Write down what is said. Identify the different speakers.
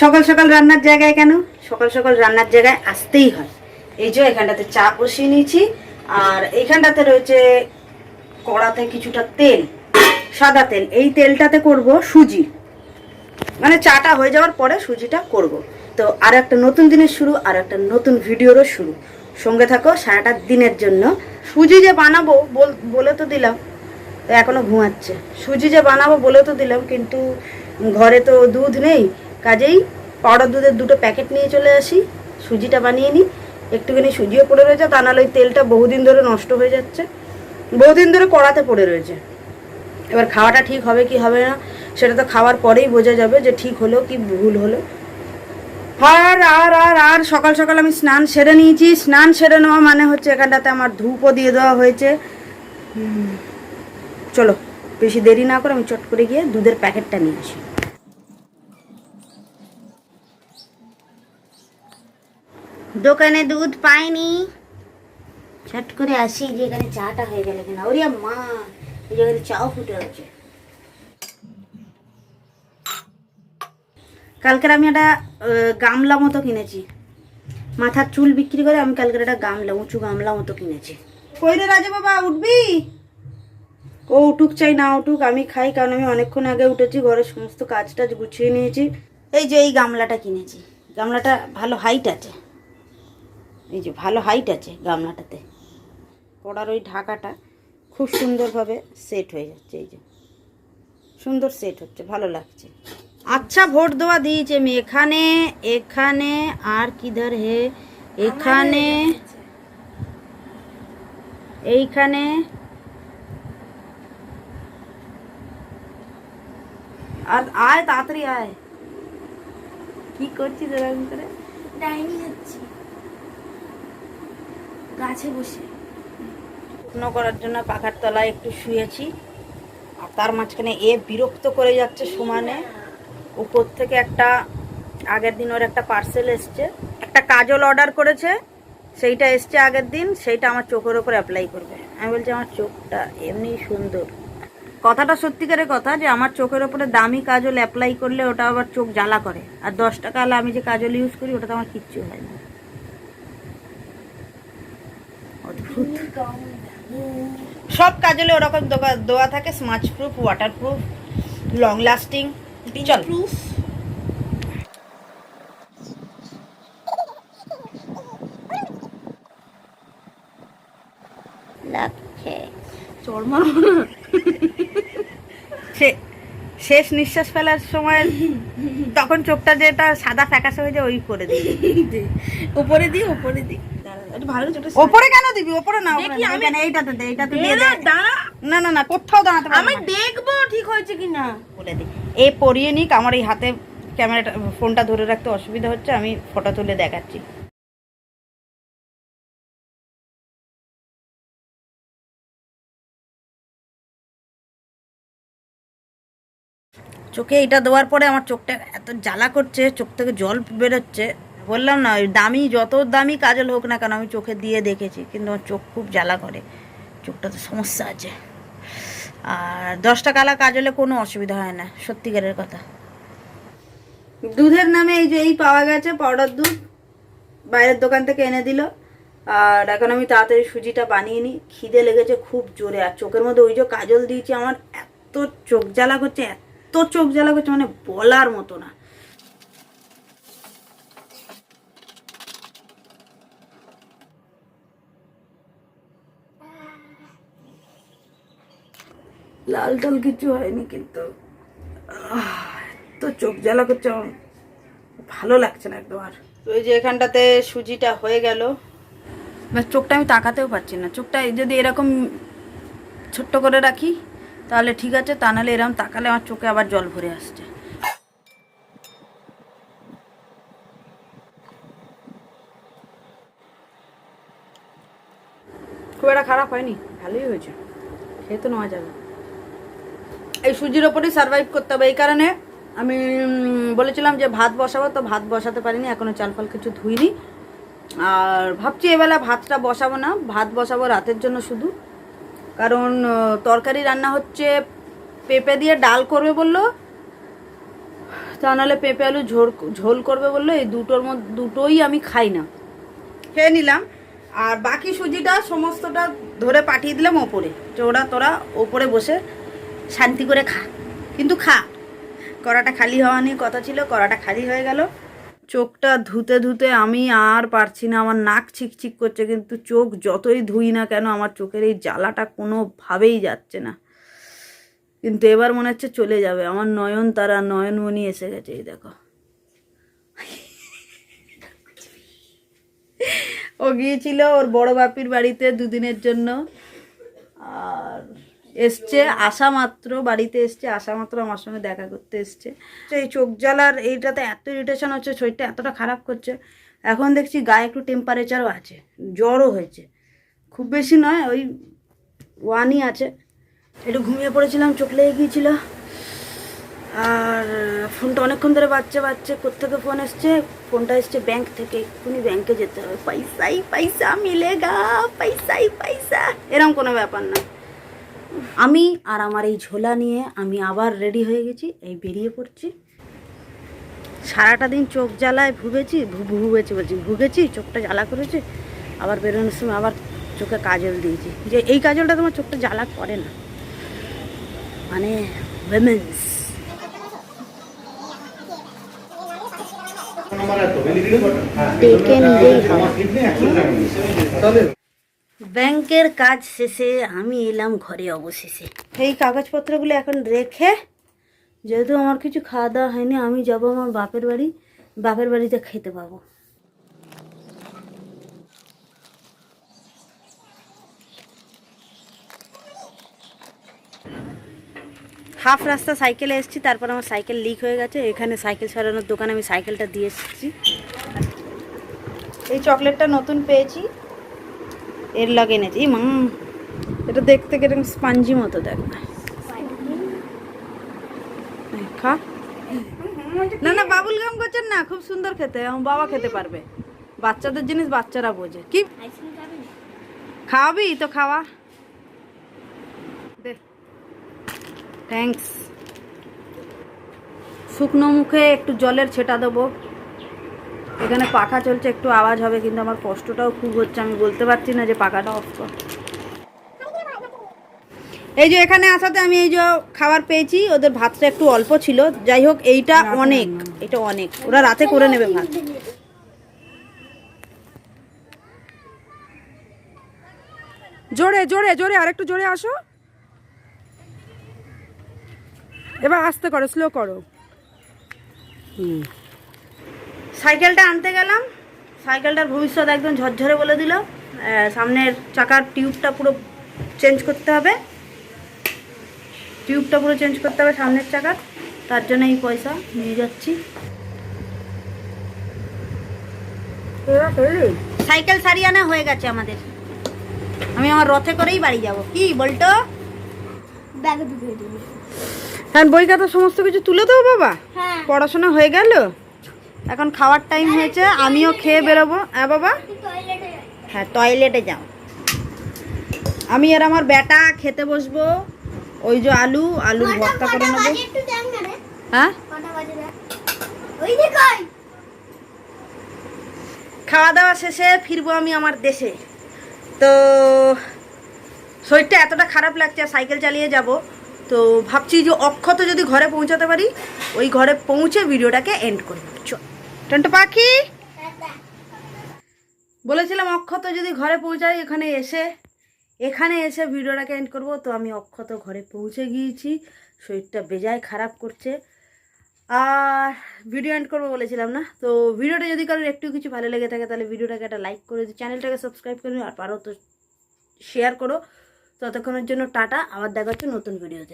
Speaker 1: সকাল সকাল রান্নার জায়গায় কেন? সকাল সকাল রান্নার জায়গায় আসতেই হয়। এই যে এখানটাতে চা বসিয়ে নিয়েছি, আর এইখানটাতে রয়েছে কড়াতে কিছুটা তেল, সাদা তেল। এই তেলটাতে করব সুজি। মানে চাটা হয়ে যাওয়ার পরে সুজিটা করব। তো আর একটা নতুন দিনের শুরু, আর একটা নতুন ভিডিওরও শুরু। সঙ্গে থাকো, সারাটা দিনের জন্য। সুজি যে বানাবো বল- তো দিলাম তো এখনও ঘুমাচ্ছে। সুজি যে বানাবো বলে তো দিলাম, কিন্তু ঘরে তো দুধ নেই কাজেই পাউডার দুধের দুটো প্যাকেট নিয়ে চলে আসি, সুজিটা বানিয়ে নিই। একটুখানি সুজিও পড়ে রয়েছে, তা নাহলে ওই তেলটা বহুদিন ধরে নষ্ট হয়ে যাচ্ছে। বহুদিন ধরে কড়াতে পড়ে রয়েছে। এবার খাওয়াটা ঠিক হবে কি হবে না, সেটা তো খাওয়ার পরেই বোঝা যাবে যে ঠিক হলো কি ভুল হলো। আর আর আর আর, সকাল সকাল আমি স্নান সেরে নিয়েছি। স্নান সেরে নেওয়া মানে হচ্ছে এখানটাতে আমার ধূপও দিয়ে দেওয়া হয়েছে। চলো, বেশি দেরি না করে আমি চট করে গিয়ে দুধের প্যাকেটটা নিয়ে আসি। দোকানে দুধ পাইনি। ছট করে আসি, যে এখানে চাটা হয়ে গেল কিনা? ওরে মা, এই যেখানে চাও ফুটে আছে। কালকের আমি একটা গামলা মতো কিনেছি। মাথার চুল বিক্রি করে আমি কালকের একটা গামলা, উঁচু গামলা মতো কিনেছি। কই রে রাজা বাবা, উঠবি? ও উঠুক চাই, না উঠুক, আমি খাই, কারণ আমি অনেকক্ষণ আগে উঠেছি, ঘরের সমস্ত কাজ টাজ গুছিয়ে নিয়েছি। এই যে এই গামলাটা কিনেছি। গামলাটা ভালো হাইট আছে। এই যে ভালো হাইট আছে গামলাটাতে। কড়ার ওই ঢাকাটা খুব সুন্দরভাবে সেট হয়ে যাচ্ছে এই যে। সুন্দর সেট হচ্ছে, ভালো লাগছে। আচ্ছা ভোট দেওয়া দিয়েছে আমি এখানে এখানে, আর কিধার হে? এখানে, এইখানে। আর আয়, তাড়াতাড়ি আয়। কি করছিস
Speaker 2: ডাইনি যাচ্ছি গাছে বসে।
Speaker 1: যত্ন করার জন্য পাখার তলায় একটু শুয়েছি। আর তার মাঝখানে এ বিরক্ত করে যাচ্ছে সমানে। উপর থেকে একটা, আগের দিন ওর একটা পার্সেল এসছে। একটা কাজল অর্ডার করেছে, সেইটা এসছে আগের দিন, সেইটা আমার চোখের ওপর অ্যাপ্লাই করবে। আমি বলছি, আমার চোখটা এমনি সুন্দর। কথাটা সত্যিকারের কথা যে আমার চোখের ওপরে দামি কাজল অ্যাপ্লাই করলে ওটা আবার চোখ জ্বালা করে। আর দশ টাকা আমি যে কাজল ইউজ করি ওটা তো আমার কিচ্ছু হয় না। অদ্ভুত সব কাজলে ওরকম দেওয়া থাকে smudge proof water proof long lasting চল।
Speaker 2: প্রুফ
Speaker 1: লাগছে।
Speaker 2: চরমার
Speaker 1: শেষ নিঃশ্বাস ফেলার সময় তখন চোখটা যেটা সাদা ফ্যাকাশে হয়ে যায় ওই করে দিই
Speaker 2: উপরে দি উপরে দি দাঁড়া, একটু ভালো করে ছোট
Speaker 1: ওপরে কেন দিবি? ওপরে না ওপরে
Speaker 2: দেখি
Speaker 1: না,
Speaker 2: আমি-
Speaker 1: এইখানে এইটাতে দে এইটাতে দিয়ে দে
Speaker 2: দাঁড়া দাঁড়া।
Speaker 1: না না না কোথাও দাঁড়াতে পারব
Speaker 2: আমি
Speaker 1: না।
Speaker 2: দেখব ঠিক হয়েছে কিনা।
Speaker 1: বলে দিই এ পরিয়ে নিক আমার এই হাতে ক্যামেরাটা ফোনটা ধরে রাখতে অসুবিধা হচ্ছে আমি ফটো তুলে দেখাচ্ছি। চোখে এটা দেওয়ার পরে আমার চোখটা এত জ্বালা করছে চোখ থেকে জল বেরোচ্ছে। বললাম না, ওই দামি, যত দামি কাজল হোক না কেন আমি চোখে দিয়ে দেখেছি, কিন্তু আমার চোখ খুব জ্বালা করে চোখটাতে সমস্যা আছে। আর দশটা কালা কাজলে কোনো অসুবিধা হয় না, সত্যিকারের কথা। দুধের নামে এই যে, এই পাওয়া গেছে পাউডার দুধ, বাইরের দোকান থেকে এনে দিল। আর এখন আমি তাড়াতাড়ি সুজিটা বানিয়ে নিই, খিদে লেগেছে খুব জোরে, আর চোখের মধ্যে ওই যে কাজল দিয়েছি আমার, এত চোখ জ্বালা করছে, এত চোখ জ্বালা করছে মানে বলার মতো না। লাল টাল কিছু হয়নি কিন্তু আহ, এত চোখ জ্বালা করছে ভালো লাগছে না একদম আর। ওই যে এখানটাতে সুজিটা হয়ে গেল। চোখটা আমি তাকাতেও পারছি না। চোখটা যদি এরকম ছোট্ট করে রাখি তাহলে ঠিক আছে তা নাহলে এরকম তাকালে আমার চোখে আবার জল ভরে আসছে। খুব একটা খারাপ হয়নি ভালোই হয়েছে। খেয়ে তো নেওয়া যাবে। এই সুজির ওপরেই সার্ভাইভ করতে হবে। এই কারণে আমি বলেছিলাম যে ভাত বসাবো, তো ভাত বসাতে পারিনি, এখনও চাল ফাল কিছু ধুইনি। আর ভাবছি এবেলা ভাতটা বসাবো না, ভাত বসাবো রাতের জন্য শুধু। কারণ তরকারি রান্না হচ্ছে পেঁপে দিয়ে ডাল করবে বলল, তা নাহলে পেঁপে আলু ঝোল ঝোল করবে বলল, এই দুটোর মধ্যে, দুটোই আমি খাই না। খেয়ে নিলাম। আর বাকি সুজিটা সমস্তটা ধরে পাঠিয়ে দিলাম ওপরে, যে ওরা তোরা ওপরে বসে শান্তি করে খা। কিন্তু খা। কড়াটা খালি হওয়া নিয়ে কথা ছিল, কড়াটা খালি হয়ে গেল। চোখটা ধুতে ধুতে আমি আর পারছি না, আমার নাক চিকচিক করছে, কিন্তু চোখ যতই ধুই না কেন আমার চোখের এই জ্বালাটা কোনোভাবেই যাচ্ছে না। কিন্তু এবার মনে হচ্ছে চলে যাবে। আমার নয়ন তারা, নয়নমণি এসে গেছে, এই দেখো। ও গিয়েছিল ওর বড় বাপির বাড়িতে দুদিনের জন্য। এসছে আসা মাত্র, বাড়িতে এসছে আসা মাত্র আমার সঙ্গে দেখা করতে এসছে। এই চোখ জ্বালার এইটাতে এত ইরিটেশন হচ্ছে, শরীরটা এতটা খারাপ করছে। এখন দেখছি গায়ে একটু টেম্পারেচারও আছে, জ্বরও হয়েছে। খুব বেশি নয়, ওই ওয়ানই আছে। একটু ঘুমিয়ে পড়েছিলাম, চোখ লেগে গিয়েছিল। আর ফোনটা অনেকক্ষণ ধরে বাচ্চা বাচ্চা কোথেকে ফোন এসছে? ফোনটা এসছে ব্যাংক থেকে, এক্ষুনি ব্যাংকে যেতে হবে। পয়সাই, পয়সা মিলেগা, পয়সাই, পয়সা। এরকম কোনো ব্যাপার না। আমি আর আমার এই ঝোলা নিয়ে আমি আবার রেডি হয়ে গেছি এই বেরিয়ে পড়ছি। সারাটা দিন চোখ জ্বালায় ভুগেছি ভু- ভুগেছি বলছি ভুগেছি চোখটা জ্বালা করেছে আবার বেরোনোর সময় আবার চোখে কাজল দিয়েছি। যে এই কাজলটা তোমার চোখটা জ্বালা করে না। মানে উইমেন্স ডেকে নিজেই হবে ব্যাংকের কাজ শেষে আমি এলাম ঘরে অবশেষে। এই কাগজপত্রগুলো এখন রেখে, যেহেতু আমার কিছু খাওয়া দাওয়া হয়নি, আমি যাব আমার বাপের বাড়ি। বাপের বাড়িতে খেতে পাবো। হাফ রাস্তা সাইকেলে এসেছি, তারপর আমার সাইকেল লিক হয়ে গেছে। এখানে সাইকেল সারানোর দোকানে আমি সাইকেলটা দিয়ে এসেছি। এই চকলেটটা নতুন পেয়েছি। এর লাগে এনেছি মা। এটা দেখতে কীরকম স্পাঞ্জি মতো দেখ না। না বাবুল গাম করছেন না, খুব সুন্দর খেতে, আমার বাবা খেতে পারবে। বাচ্চাদের জিনিস বাচ্চারা বোঝে। কি? খাওয়াবি তো খাওয়া। দে। থ্যাঙ্কস শুকনো মুখে একটু জলের ছেটা দেবো। এখানে পাখা চলছে একটু আওয়াজ হবে কিন্তু আমার কষ্টটাও খুব হচ্ছে আমি বলতে পারছি না যে পাখাটা অফ কর। এই যে এখানে আসাতে আমি এই যে খাবার পেয়েছি ওদের ভাতটা একটু অল্প ছিল। যাই হোক এইটা অনেক এটা অনেক। ওরা রাতে করে নেবে ভাত।
Speaker 2: জোরে জোরে জোরে আর একটু জোরে আসো। এবার আস্তে করো স্লো করো।
Speaker 1: সাইকেলটা আনতে গেলাম। সাইকেলটার ভবিষ্যৎ একদম ঝরঝরে বলে দিল। সামনের চাকার টিউবটা পুরো চেঞ্জ করতে হবে। টিউবটা পুরো চেঞ্জ করতে হবে সামনের চাকার। তার জন্য এই পয়সা নিয়ে যাচ্ছি। সাইকেল সারিয়ে আনা হয়ে গেছে আমাদের। আমি আমার রথে করেই বাড়ি যাব। কি বলতো? হ্যাঁ বই খাতা সমস্ত কিছু তুলে দেবো বাবা? পড়াশোনা হয়ে গেল? এখন খাওয়ার টাইম হয়েছে আমিও খেয়ে বেরোবো। হ্যাঁ বাবা? হ্যাঁ টয়লেটে যাও। আমি আর আমার বেটা খেতে বসবো। ওই যে আলু আলুর ভর্তা করে নেব। হ্যাঁ? খাওয়া দাওয়া শেষে ফিরবো আমি আমার দেশে। তো শরীরটা এতটা খারাপ লাগছে আর সাইকেল চালিয়ে যাব। তো ভাবছি যে অক্ষত যদি ঘরে পৌঁছাতে পারি ওই ঘরে পৌঁছে ভিডিওটাকে এন্ড করব। চল। টন্টু পাখি? বলেছিলাম অক্ষত যদি ঘরে পৌঁছাই এখানে এসে এখানে এসে ভিডিওটাকে এন্ড করব। তো আমি অক্ষত ঘরে পৌঁছে গিয়েছি। শরীরটা বেজায় খারাপ করছে। আর ভিডিও এন্ড করব বলেছিলাম না? তো ভিডিওটা যদি কারোর একটু কিছু ভালো লেগে থাকে তাহলে ভিডিওটাকে একটা লাইক করে দিও। চ্যানেলটাকে সাবস্ক্রাইব করে আর পারো তো শেয়ার করো। ততক্ষণের জন্য টাটা। আবার দেখা হচ্ছে নতুন ভিডিওতে